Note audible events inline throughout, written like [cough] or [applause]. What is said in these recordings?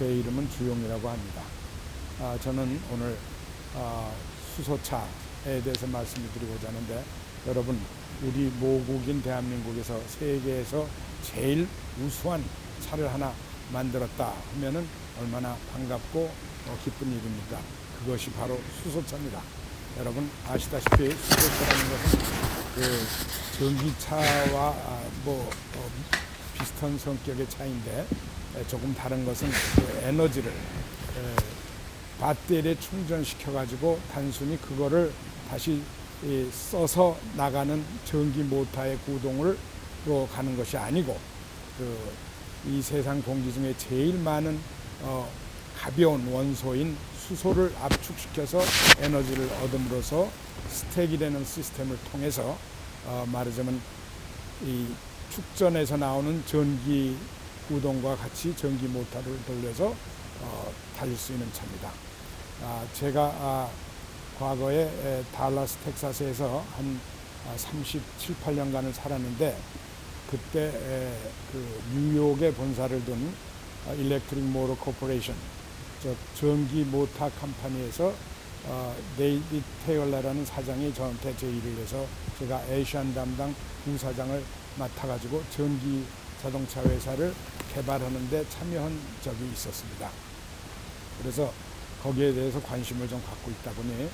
제 이름은 주용이라고 합니다. 아, 저는 오늘 아, 수소차에 대해서 말씀을 드리고자 하는데 여러분 우리 모국인 대한민국에서 세계에서 제일 우수한 차를 하나 만들었다 하면은 얼마나 반갑고 어, 기쁜 일입니까? 그것이 바로 수소차입니다. 여러분 아시다시피 수소차라는 것은 그 전기차와 아, 뭐 어, 비슷한 성격의 차인데 에, 조금 다른 것은 그 에너지를 에, 배터리에 충전시켜 가지고 단순히 그거를 다시 이 써서 나가는 전기 모터의 구동을 로 가는 것이 아니고 그 이 세상 공기 중에 제일 많은 어, 가벼운 원소인 수소를 압축시켜서 에너지를 얻음으로써 스택이 되는 시스템을 통해서 어, 말하자면 이 축전에서 나오는 전기 구동과 같이 전기 모터를 돌려서 어, 달릴 수 있는 차입니다. 아, 제가 아, 과거에 에, 달라스 텍사스에서 한 아, 37, 8년간을 살았는데 그때 에, 그 뉴욕에 본사를 둔 아, 일렉트릭 모터 코퍼레이션 저 전기 모터 컴퍼니에서 어, 데이비 테일러라는 사장이 저한테 제의를 해서 제가 에이시안 담당 부사장을 맡아가지고 전기 자동차 회사를 개발하는데 참여한 적이 있었습니다. 그래서 거기에 대해서 관심을 좀 갖고 있다 보니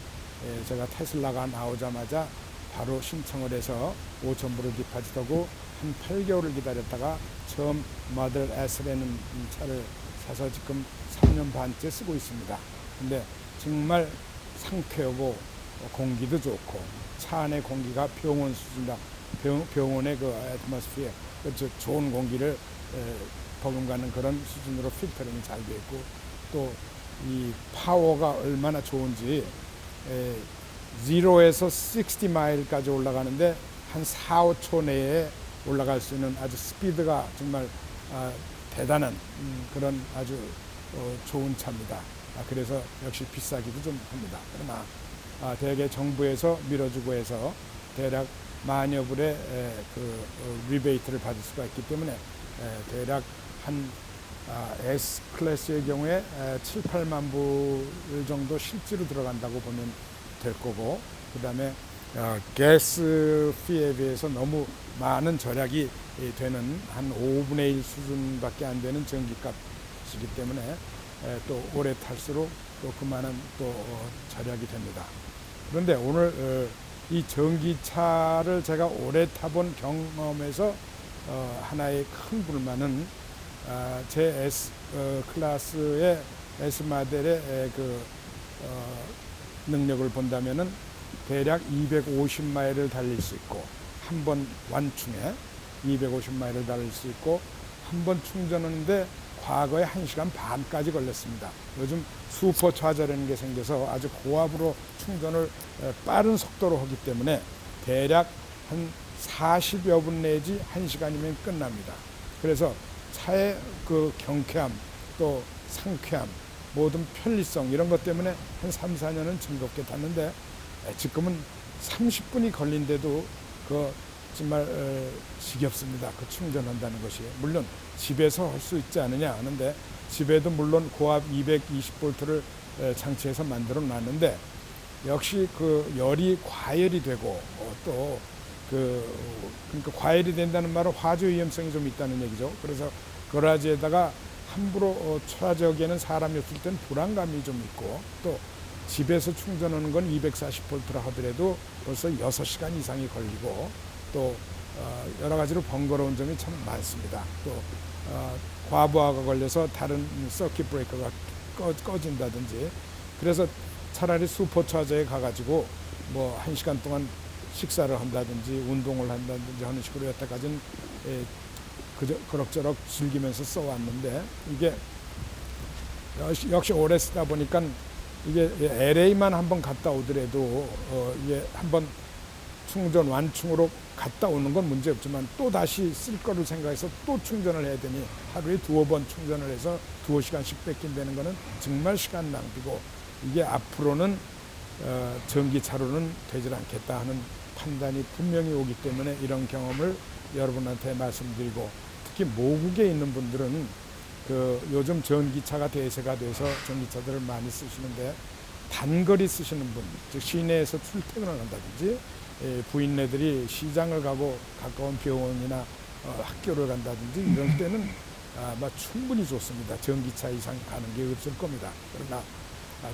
예, 제가 테슬라가 나오자마자 바로 신청을 해서 5천 불을 디파짓하고 한 8개월을 기다렸다가 처음 마들 S라는 이 차를 사서 지금 3년 반째 쓰고 있습니다. 근데 정말 상쾌하고 공기도 좋고 차 안의 공기가 병원 수준이다. 병, 병원의 그 애트모스피어, 그 저- 좋은 공기를 에, 버금가는 그런 수준으로 필터링이 잘 되어 있고 또 이 파워가 얼마나 좋은지 에, 0에서 60 마일까지 올라가는데 한 4, 5초 내에 올라갈 수 있는 아주 스피드가 정말 아, 대단한 음, 그런 아주 어, 좋은 차입니다. 아, 그래서 역시 비싸기도 좀 합니다. 그러나 아, 대개 정부에서 밀어주고 해서 대략 만여 불의 에, 그 어, 리베이트를 받을 수가 있기 때문에 에, 대략 한 아, S 클래스의 경우에 에, 7, 8만 불 정도 실제로 들어간다고 보면 될 거고 그 다음에 어, 가스 피에 비해서 너무 많은 절약이 이 되는 한 5분의 1 수준밖에 안 되는 전기값이기 때문에 에, 또 오래 탈수록 또 그만한 또 어, 절약이 됩니다. 그런데 오늘 어, 이 전기차를 제가 오래 타본 경험에서 어, 하나의 큰 불만은 아, 제 S 어, 클래스의 S 모델의 에, 그 어, 능력을 본다면은 대략 250마일을 달릴 수 있고 한 번 완충에 250마일을 달릴 수 있고 한 번 충전하는데 과거에 1시간 반까지 걸렸습니다. 요즘 슈퍼 차저라는 게 생겨서 아주 고압으로 충전을 에, 빠른 속도로 하기 때문에 대략 한 40여 분 내지 1시간이면 끝납니다. 그래서 차의 그 경쾌함 또 상쾌함 모든 편리성 이런 것 때문에 한 3, 4년은 즐겁게 탔는데 에, 지금은 30분이 걸린데도 그 정말 어, 지겹습니다. 그 충전한다는 것이 물론 집에서 할 수 있지 않느냐 하는데 집에도 물론 고압 220볼트를 장치해서 만들어 놨는데 역시 그 열이 과열이 되고 어, 또그 그러니까 과열이 된다는 말은 화재 위험성이 좀 있다는 얘기죠. 그래서 거라지에다가 함부로 어, 차적에는 사람이 없을 땐 불안감이 좀 있고 또 집에서 충전하는 건 240볼트라 하더라도 벌써 6시간 이상이 걸리고 또 어, 여러 가지로 번거로운 점이 참 많습니다. 또 어, 과부하가 걸려서 다른 서킷 브레이커가 꺼, 꺼진다든지 그래서 차라리 슈퍼차저에 가가지고 뭐 한 시간 동안 식사를 한다든지 운동을 한다든지 하는 식으로 여태까지는 에, 그저, 그럭저럭 즐기면서 써왔는데 이게 역시, 역시 오래 쓰다 보니까 이게 LA만 한번 갔다 오더라도 어, 이게 한번 충전 완충으로 갔다 오는 건 문제 없지만 또 다시 쓸 거를 생각해서 또 충전을 해야 되니 하루에 두어 번 충전을 해서 두어 시간씩 뺏긴다는 거는 정말 시간 낭비고 이게 앞으로는 어, 전기차로는 되질 않겠다 하는 판단이 분명히 오기 때문에 이런 경험을 여러분한테 말씀드리고 특히 모국에 있는 분들은 그 요즘 전기차가 대세가 돼서 전기차들을 많이 쓰시는데 단거리 쓰시는 분, 즉 시내에서 출퇴근을 한다든지 예, 부인네들이 시장을 가고 가까운 병원이나 어, 학교를 간다든지 이럴 때는 아마 충분히 좋습니다. 전기차 이상 가는 게 없을 겁니다. 그러나 아,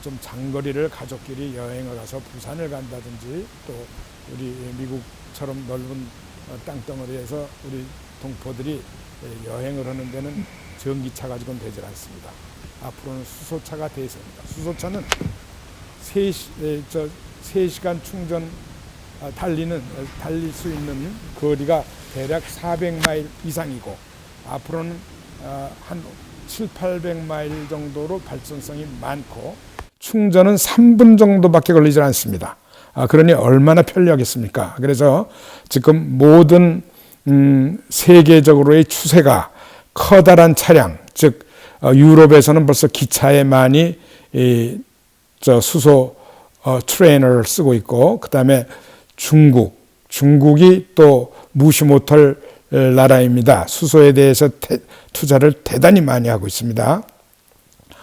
좀 장거리를 가족끼리 여행을 가서 부산을 간다든지 또 우리 미국처럼 넓은 어, 땅덩어리에서 우리 동포들이 예, 여행을 하는 데는 전기차 가지고는 되질 않습니다. 앞으로는 수소차가 대세입니다. 수소차는 3시, 저 3시간 충전 아, 달리는 어, 달릴 수 있는 거리가 대략 400마일 이상이고 앞으로는 아, 한 7, 800마일 정도로 발전성이 많고 충전은 3분 정도밖에 걸리지 않습니다. 아, 그러니 얼마나 편리하겠습니까? 그래서 지금 모든 음, 세계적으로의 추세가 커다란 차량, 즉 어, 유럽에서는 벌써 기차에 많이 이, 저 수소 어, 트레이너를 쓰고 있고 그 다음에 중국, 중국이 또 무시 못할 어, 나라입니다. 수소에 대해서 태, 투자를 대단히 많이 하고 있습니다.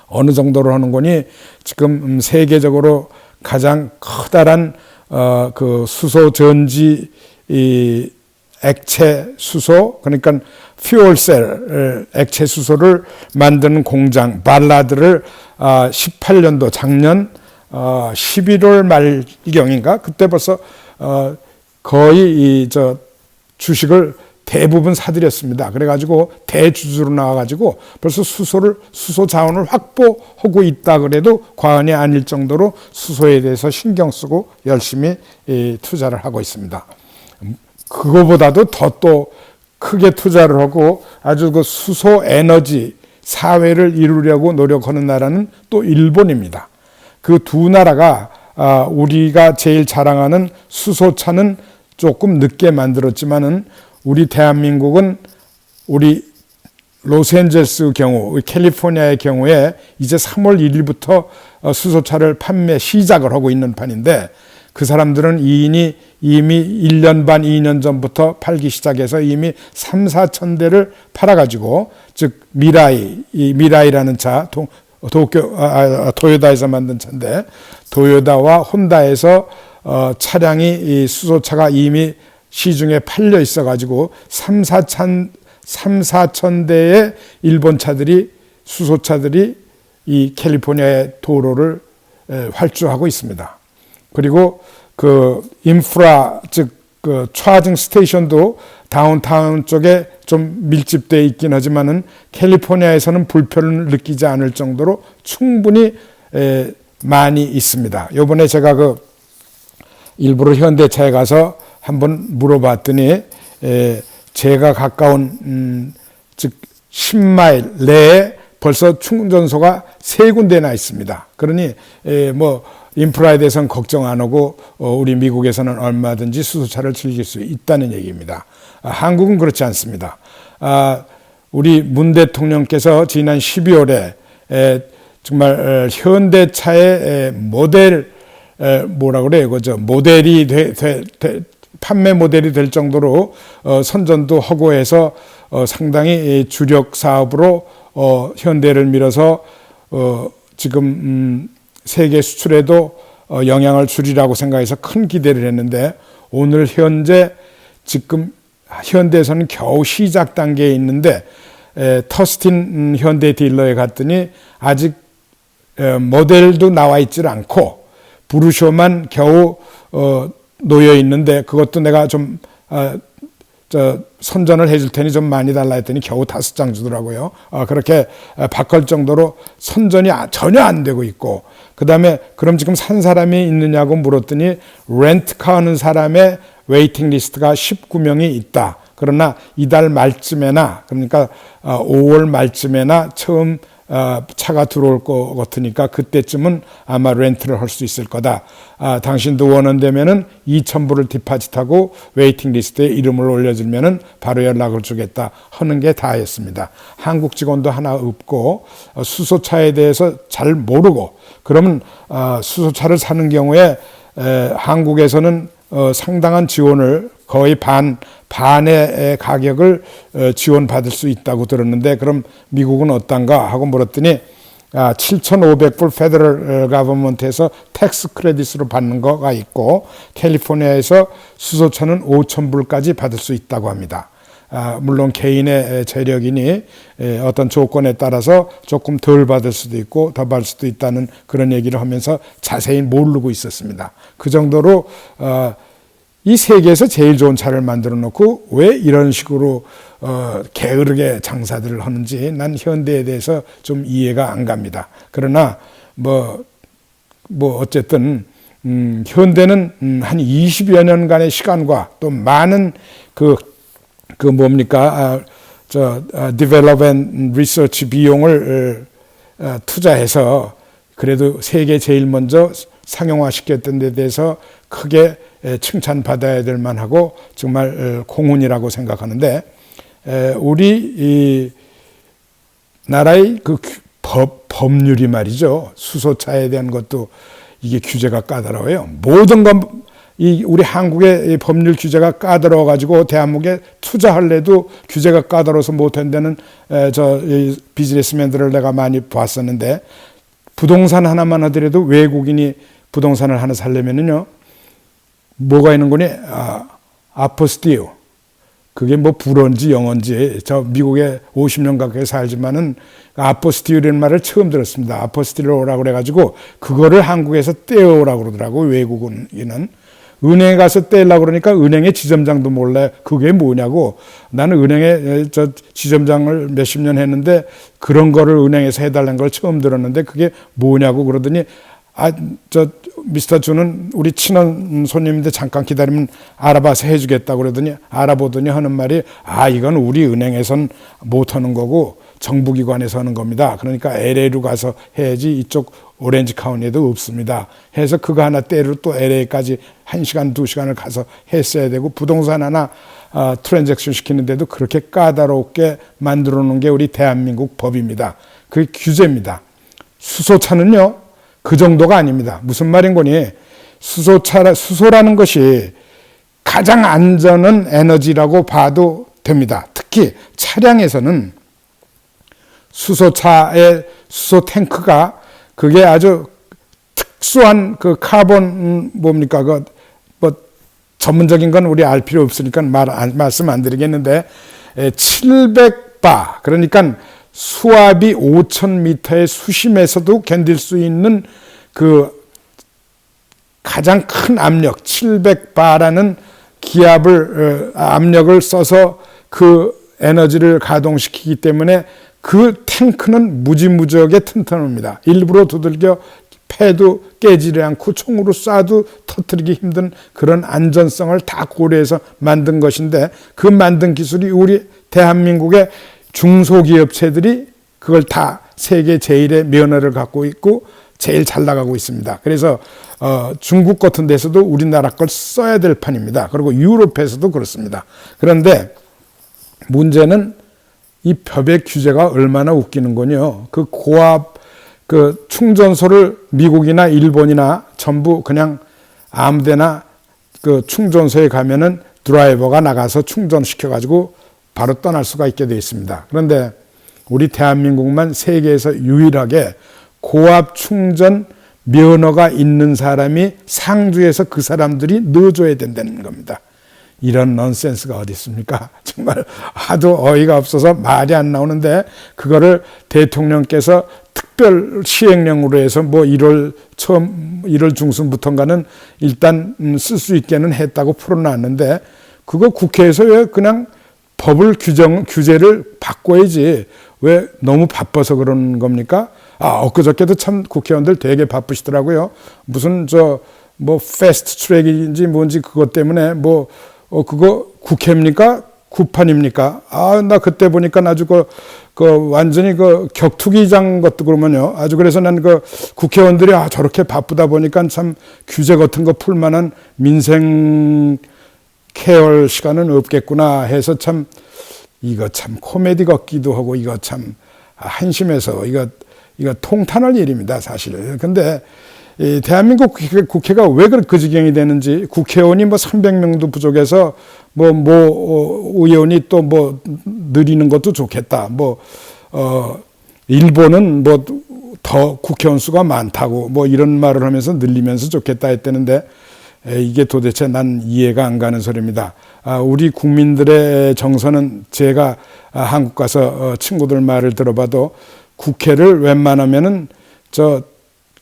어느 정도로 하는 거니 지금 음, 세계적으로 가장 커다란 어, 그 수소 전지 이 액체 수소 그러니까 퓨얼셀 액체 수소를 만드는 공장 발라드를 아, 18년도 작년 어, 11월 말경인가? 그때 벌써 어, 거의 이 저 주식을 대부분 사들였습니다. 그래가지고 대주주로 나와가지고 벌써 수소를 수소 자원을 확보하고 있다 그래도 과언이 아닐 정도로 수소에 대해서 신경 쓰고 열심히 이, 투자를 하고 있습니다. 그거보다도 더 또 크게 투자를 하고 아주 그 수소 에너지 사회를 이루려고 노력하는 나라는 또 일본입니다. 그 두 나라가 아, 우리가 제일 자랑하는 수소차는 조금 늦게 만들었지만은 우리 대한민국은 우리 로스앤젤스 경우, 캘리포니아의 경우에 이제 3월 1일부터 어, 수소차를 판매 시작을 하고 있는 판인데 그 사람들은 이인이 이미 1년 반, 2년 전부터 팔기 시작해서 이미 3, 4천 대를 팔아가지고 즉 미라이, 이 미라이라는 차, 도, 도쿄, 아, 아, 도요다에서 만든 차인데 도요다와 혼다에서 어, 차량이 이 수소차가 이미 시중에 팔려 있어가지고 3, 4천, 3, 4천 대의 일본 차들이 수소차들이 이 캘리포니아의 도로를 활주하고 있습니다. 그리고 그 인프라 즉 그 차징 스테이션도 다운타운 쪽에 좀 밀집되어 있긴 하지만은 캘리포니아에서는 불편을 느끼지 않을 정도로 충분히 에, 많이 있습니다. 요번에 제가 그 일부러 현대차에 가서 한번 물어봤더니 에, 제가 가까운 음, 즉 10마일 내에 벌써 충전소가 세 군데나 있습니다. 그러니 에, 뭐 인프라에 대해서는 걱정 안 하고 어, 우리 미국에서는 얼마든지 수소차를 즐길 수 있다는 얘기입니다. 아, 한국은 그렇지 않습니다. 아, 우리 문 대통령께서 지난 12월에 에, 정말 현대차의 모델 뭐라 그래요, 그죠? 모델이 돼, 돼, 돼, 판매 모델이 될 정도로 어, 선전도 하고 해서 어, 상당히 주력 사업으로 어, 현대를 밀어서 어, 지금 음, 세계 수출에도 어, 영향을 주리라고 생각해서 큰 기대를 했는데 오늘 현재 지금 현대에서는 겨우 시작 단계에 있는데 에, 터스틴 음, 현대 딜러에 갔더니 아직 에, 모델도 나와 있질 않고 브루쇼만 겨우 어, 놓여 있는데 그것도 내가 좀 어, 저 선전을 해줄 테니 좀 많이 달라 했더니 겨우 다섯 장 주더라고요. 어, 그렇게 바꿀 정도로 선전이 아, 전혀 안 되고 있고 그 다음에 그럼 지금 산 사람이 있느냐고 물었더니 렌트카 하는 사람의 웨이팅 리스트가 19명이 있다. 그러나 이달 말쯤에나 그러니까 5월 말쯤에나 처음 어, 차가 들어올 것 같으니까 그때쯤은 아마 렌트를 할 수 있을 거다. 아, 당신도 원한다면은 2,000불을 디파짓하고 웨이팅 리스트에 이름을 올려주면은 바로 연락을 주겠다 하는 게 다였습니다. 한국 직원도 하나 없고 어, 수소차에 대해서 잘 모르고 그러면 어, 수소차를 사는 경우에 에, 한국에서는 어, 상당한 지원을 거의 반 반의 가격을 어, 지원받을 수 있다고 들었는데 그럼 미국은 어떤가 하고 물었더니 아, 7,500불 페더럴 가버먼트에서 텍스 크레딧으로 받는 거가 있고 캘리포니아에서 수소차는 5,000불까지 받을 수 있다고 합니다. 아, 물론 개인의 재력이니 에, 어떤 조건에 따라서 조금 덜 받을 수도 있고 더 받을 수도 있다는 그런 얘기를 하면서 자세히 모르고 있었습니다. 그 정도로 어, 이 세계에서 제일 좋은 차를 만들어 놓고 왜 이런 식으로 어, 게으르게 장사들을 하는지 난 현대에 대해서 좀 이해가 안 갑니다. 그러나 뭐, 뭐 어쨌든 음, 현대는 음, 한 20여 년간의 시간과 또 많은 그, 그 뭡니까, 아, 저, 아, development research 비용을 어, 어, 투자해서 그래도 세계 제일 먼저 상용화시켰던 데 대해서 크게 칭찬받아야 될 만하고 정말 공헌이라고 생각하는데 우리 이 나라의 그 법, 법률이 말이죠. 수소차에 대한 것도 이게 규제가 까다로워요. 모든 건, 이 우리 한국의 법률 규제가 까다로워 가지고 대한민국에 투자할래도 규제가 까다로워서 못한다는 저 비즈니스맨들을 내가 많이 봤었는데 부동산 하나만 하더라도 외국인이 부동산을 하나 살려면은요 뭐가 있는 거니? 아, 아포스티오. 그게 뭐 불어인지 영어인지 저 미국에 50년 가까이 살지만은 아포스티오라는 말을 처음 들었습니다. 아포스티오라고 그래가지고 그거를 한국에서 떼어오라고 그러더라고 외국인은 은행에 가서 떼려고 그러니까 은행의 지점장도 몰래 그게 뭐냐고. 나는 은행에 저 지점장을 몇십 년 했는데 그런 거를 은행에서 해달라는 걸 처음 들었는데 그게 뭐냐고 그러더니 아, 저, 미스터 주는 우리 친한 손님인데 잠깐 기다리면 알아봐서 해주겠다고 그러더니 알아보더니 하는 말이 아, 이건 우리 은행에선 못 하는 거고 정부기관에서 하는 겁니다. 그러니까 LA로 가서 해야지 이쪽 오렌지 카운티에도 없습니다. 해서 그거 하나 때로 또 LA까지 한 시간, 두 시간을 가서 했어야 되고 부동산 하나 어, 트랜잭션 시키는데도 그렇게 까다롭게 만들어 놓은 게 우리 대한민국 법입니다. 그게 규제입니다. 수소차는요, 그 정도가 아닙니다. 무슨 말인 거니? 수소차, 수소라는 것이 가장 안전한 에너지라고 봐도 됩니다. 특히 차량에서는 수소차의 수소 탱크가 그게 아주 특수한 그 카본 뭡니까? 그 뭐 전문적인 건 우리 알 필요 없으니까 말 말씀 안 드리겠는데 700바. 그러니까 수압이 5,000m의 수심에서도 견딜 수 있는 그 가장 큰 압력 700바라는 기압을 어, 압력을 써서 그 에너지를 가동시키기 때문에 그 탱크는 무지무지하게 튼튼합니다. 일부러 두들겨 패도 깨지지 않고 총으로 쏴도 터뜨리기 힘든 그런 안전성을 다 고려해서 만든 것인데 그 만든 기술이 우리 대한민국의 중소기업체들이 그걸 다 세계 제일의 면허를 갖고 있고 제일 잘 나가고 있습니다. 그래서 어, 중국 같은 데서도 우리나라 걸 써야 될 판입니다. 그리고 유럽에서도 그렇습니다. 그런데 문제는 이 벽의 규제가 얼마나 웃기는 거요. 그 고압 그 충전소를 미국이나 일본이나 전부 그냥 아무데나 그 충전소에 가면은 드라이버가 나가서 충전시켜 가지고 바로 떠날 수가 있게 되어 있습니다. 그런데 우리 대한민국만 세계에서 유일하게 고압 충전 면허가 있는 사람이 상주에서 그 사람들이 넣어줘야 된다는 겁니다. 이런 넌센스가 어디 있습니까? [laughs] 정말 하도 어이가 없어서 말이 안 나오는데 그거를 대통령께서 특별 시행령으로 해서 뭐 1월 처음 1월 중순부터인가는 일단 음, 쓸수 있게는 했다고 풀어놨는데 그거 국회에서 왜 그냥 법을 규정, 규제를 바꿔야지 왜 너무 바빠서 그런 겁니까? 아, 엊그저께도 참 국회의원들 되게 바쁘시더라고요. 무슨 저, 뭐, 패스트 트랙인지 뭔지 그것 때문에 뭐, 어, 그거 국회입니까? 구판입니까? 아, 나 그때 보니까 아주 그, 그 완전히 그 격투기장 것도 그러면요. 아주 그래서 난 그 국회의원들이 아, 저렇게 바쁘다 보니까 참 규제 같은 거 풀만한 민생 케어 시간은 없겠구나 해서 참 이거 참 코미디 같기도 하고 이거 참 한심해서 이거 이거 통탄할 일입니다 사실. 근데 이 대한민국 국회, 국회 가 왜 그 지경이 되는지 국회의원이 뭐 300명도 부족해서 뭐, 뭐, 어, 의원이 또뭐 느리는 것도 좋겠다. 뭐, 어, 일본은 뭐 더 국회의원 수가 많다고 뭐 이런 말을 하면서 늘리면서 좋겠다 했다는데 에, 이게 도대체 난 이해가 안 가는 소리입니다. 아, 우리 국민들의 정서는 제가 아, 한국 가서 어, 친구들 말을 들어봐도 국회를 웬만하면은 저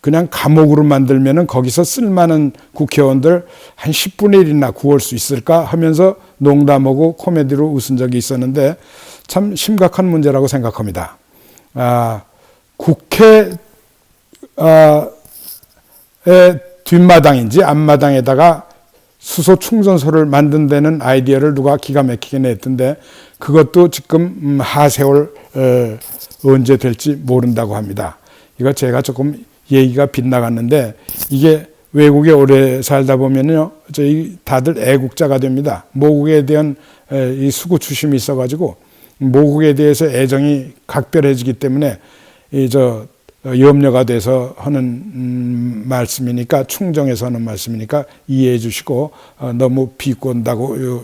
그냥 감옥으로 만들면은 거기서 쓸만한 국회의원들 한 10분의 1이나 구할 수 있을까 하면서 농담하고 코미디로 웃은 적이 있었는데 참 심각한 문제라고 생각합니다. 아, 국회 아, 의 뒷마당인지 앞마당에다가 수소 충전소를 만든다는 아이디어를 누가 기가 막히게 냈던데 그것도 지금 음, 하세월 어, 언제 될지 모른다고 합니다. 이거 제가 조금 얘기가 빗나갔는데 이게 외국에 오래 살다 보면요 저희 다들 애국자가 됩니다. 모국에 대한 에, 이 수구 추심이 있어가지고 모국에 대해서 애정이 각별해지기 때문에 이 저 염려가 돼서 하는 음, 말씀이니까 충정해서 하는 말씀이니까 이해해 주시고 어, 너무 비꼰다고 요,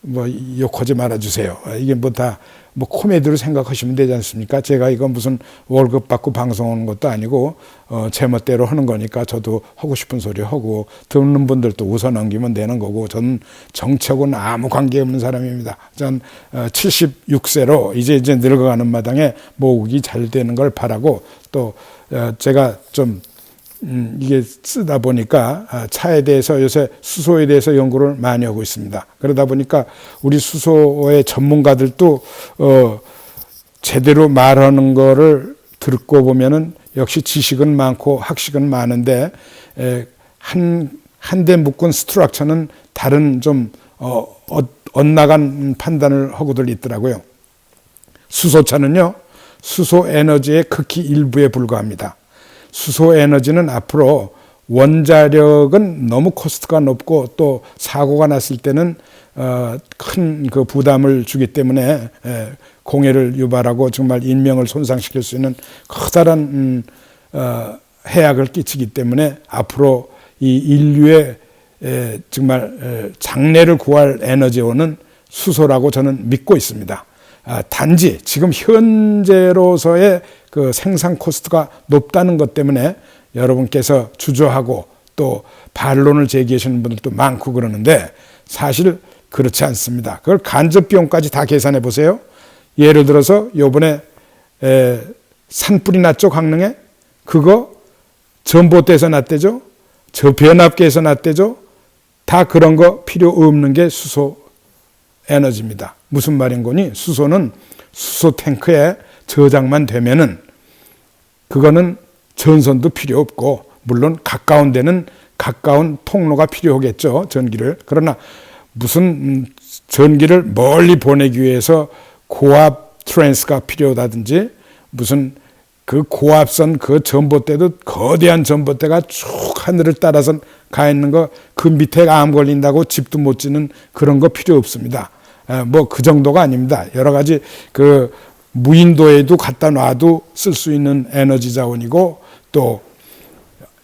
뭐 욕하지 말아 주세요. 어, 이게 뭐 다 뭐 코미디로 생각하시면 되지 않습니까? 제가 이건 무슨 월급 받고 방송하는 것도 아니고 어, 제 멋대로 하는 거니까 저도 하고 싶은 소리 하고 듣는 분들도 웃어 넘기면 되는 거고 저는 정책은 아무 관계 없는 사람입니다. 전 어, 76세로 이제 이제 늙어가는 마당에 모국이 잘 되는 걸 바라고 또 어, 제가 좀 음, 이게 쓰다 보니까 아, 차에 대해서 요새 수소에 대해서 연구를 많이 하고 있습니다. 그러다 보니까 우리 수소의 전문가들도 어, 제대로 말하는 거를 듣고 보면은 역시 지식은 많고 학식은 많은데 에, 한 한대 묶은 스트럭처는 다른 좀 어, 어, 엇나간 판단을 하고들 있더라고요. 수소차는요 수소 에너지의 극히 일부에 불과합니다. 수소 에너지는 앞으로 원자력은 너무 코스트가 높고 또 사고가 났을 때는 어, 큰그 부담을 주기 때문에 에, 공해를 유발하고 정말 인명을 손상시킬 수 있는 커다란 음, 어, 해악을 끼치기 때문에 앞으로 이 인류의 에, 정말 에, 장래를 구할 에너지원은 수소라고 저는 믿고 있습니다. 아, 단지 지금 현재로서의 그 생산 코스트가 높다는 것 때문에 여러분께서 주저하고 또 반론을 제기하시는 분들도 많고 그러는데 사실 그렇지 않습니다. 그걸 간접 비용까지 다 계산해 보세요. 예를 들어서 요번에 에, 산불이 났죠 강릉에 그거 전봇대에서 났대죠. 저 변압기에서 났대죠. 다 그런 거 필요 없는 게 수소 에너지입니다. 무슨 말인 거니? 수소는 수소 탱크에 저장만 되면은 그거는 전선도 필요 없고 물론 가까운 데는 가까운 통로가 필요하겠죠. 전기를. 그러나 무슨 전기를 멀리 보내기 위해서 고압 트랜스가 필요하다든지 무슨 그 고압선 그 전봇대도 거대한 전봇대가 쭉 하늘을 따라서 가 있는 거 그 밑에 암 걸린다고 집도 못 짓는 그런 거 필요 없습니다. 뭐 그 정도가 아닙니다. 여러 가지 그 무인도에도 갖다 놔도 쓸 수 있는 에너지 자원이고 또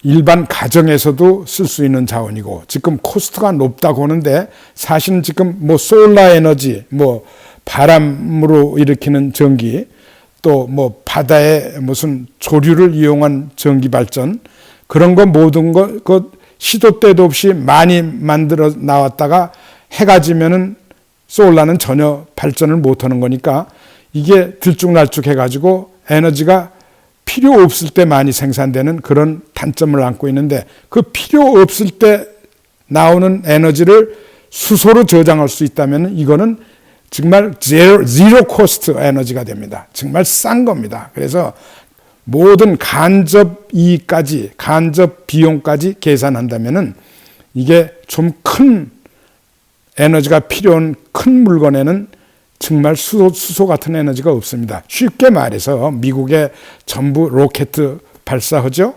일반 가정에서도 쓸 수 있는 자원이고 지금 코스트가 높다고 하는데 사실은 지금 뭐 솔라 에너지 뭐 바람으로 일으키는 전기 또 뭐 바다에 무슨 조류를 이용한 전기 발전 그런 거 모든 거그 시도 때도 없이 많이 만들어 나왔다가 해가 지면은 솔라는 전혀 발전을 못 하는 거니까 이게 들쭉날쭉 해가지고 에너지가 필요 없을 때 많이 생산되는 그런 단점을 안고 있는데 그 필요 없을 때 나오는 에너지를 수소로 저장할 수 있다면 이거는 정말 제로, 제로 코스트 에너지가 됩니다. 정말 싼 겁니다. 그래서 모든 간접 이익까지, 간접 비용까지 계산한다면은 이게 좀 큰 에너지가 필요한 큰 물건에는 정말 수소, 수소 같은 에너지가 없습니다. 쉽게 말해서 미국에 전부 로켓 발사하죠.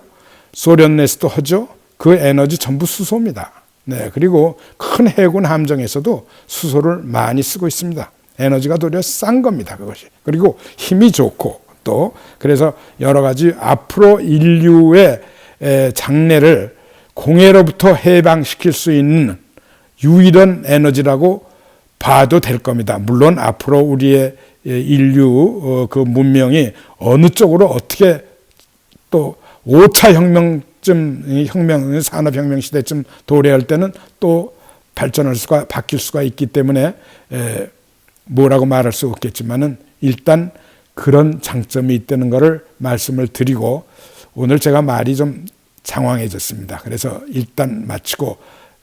소련 내에서도 하죠. 그 에너지 전부 수소입니다. 네, 그리고 큰 해군 함정에서도 수소를 많이 쓰고 있습니다. 에너지가 도리어 싼 겁니다. 그것이. 그리고 힘이 좋고 또 그래서 여러 가지 앞으로 인류의 에, 장래를 공해로부터 해방시킬 수 있는 유일한 에너지라고 봐도 될 겁니다. 물론 앞으로 우리의 예, 인류 어, 그 문명이 어느 쪽으로 어떻게 또 5차 혁명쯤 이 혁명 산업 혁명 시대쯤 도래할 때는 또 발전할 수가 바뀔 수가 있기 때문에 에, 뭐라고 말할 수 없겠지만은 일단 그런 장점이 있다는 것을 말씀을 드리고 오늘 제가 말이 좀 장황해졌습니다. 그래서 일단 마치고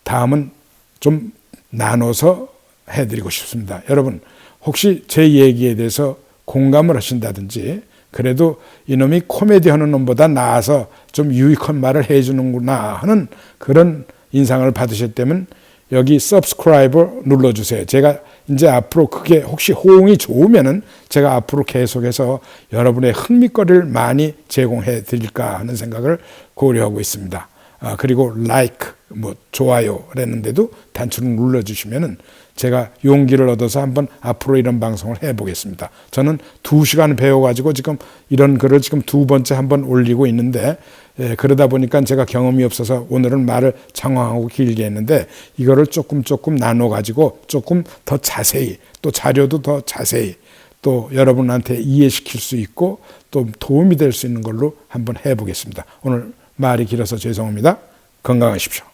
다음은 좀 나눠서 해드리고 싶습니다. 여러분 혹시 제 얘기에 대해서 공감을 하신다든지 그래도 이놈이 코미디 하는 놈보다 나아서 좀 유익한 말을 해주는구나 하는 그런 인상을 받으셨다면 여기 subscribe 눌러주세요. 제가 이제 앞으로 그게 혹시 호응이 좋으면은 제가 앞으로 계속해서 여러분의 흥미거리를 많이 제공해 드릴까 하는 생각을 고려하고 있습니다. 아, 그리고 like, 뭐 좋아요 그랬는데도 단추를 눌러주시면은 제가 용기를 얻어서 한번 앞으로 이런 방송을 해보겠습니다. 저는 두 시간 배워가지고 지금 이런 글을 지금 두 번째 한번 올리고 있는데 예, 그러다 보니까 제가 경험이 없어서 오늘은 말을 장황하고 길게 했는데 이거를 조금 조금 나눠가지고 조금 더 자세히 또 자료도 더 자세히 또 여러분한테 이해시킬 수 있고 또 도움이 될 수 있는 걸로 한번 해보겠습니다. 오늘 말이 길어서 죄송합니다. 건강하십시오.